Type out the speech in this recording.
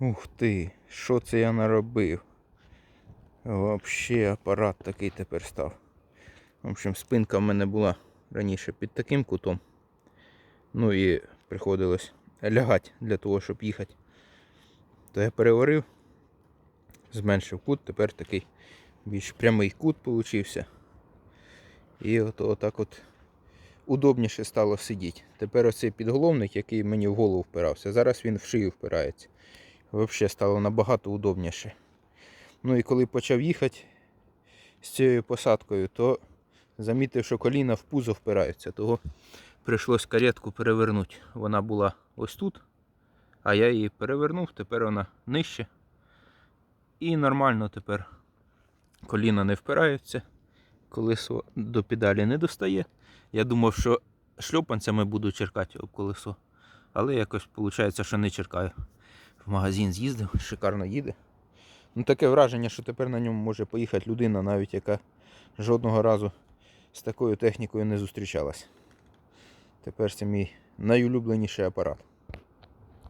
Ух ти, що це я наробив? Вообще апарат такий тепер став. В общем, спинка в мене була раніше під таким кутом. Ну і приходилось лягати для того, щоб їхати. То я переварив, зменшив кут, тепер такий більш прямий кут получився. І от, отак от удобніше стало сидіти. Тепер оцей підголовник, який мені в голову впирався, зараз він в шию впирається. Взагалі стало набагато удобніше. Ну і коли почав їхати з цією посадкою, то замітив, що коліна в пузо впираються, того прийшлось каретку перевернути. Вона була ось тут, а я її перевернув, тепер вона нижче. І нормально тепер коліна не впираються, колесо до педалі не достає. Я думав, що шльопанцями буду черкати об колесо, але якось виходить, що не черкаю. Магазин з'їздив, шикарно їде. Ну, таке враження, що тепер на ньому може поїхати людина, навіть яка жодного разу з такою технікою не зустрічалась. Тепер це мій найулюбленіший апарат.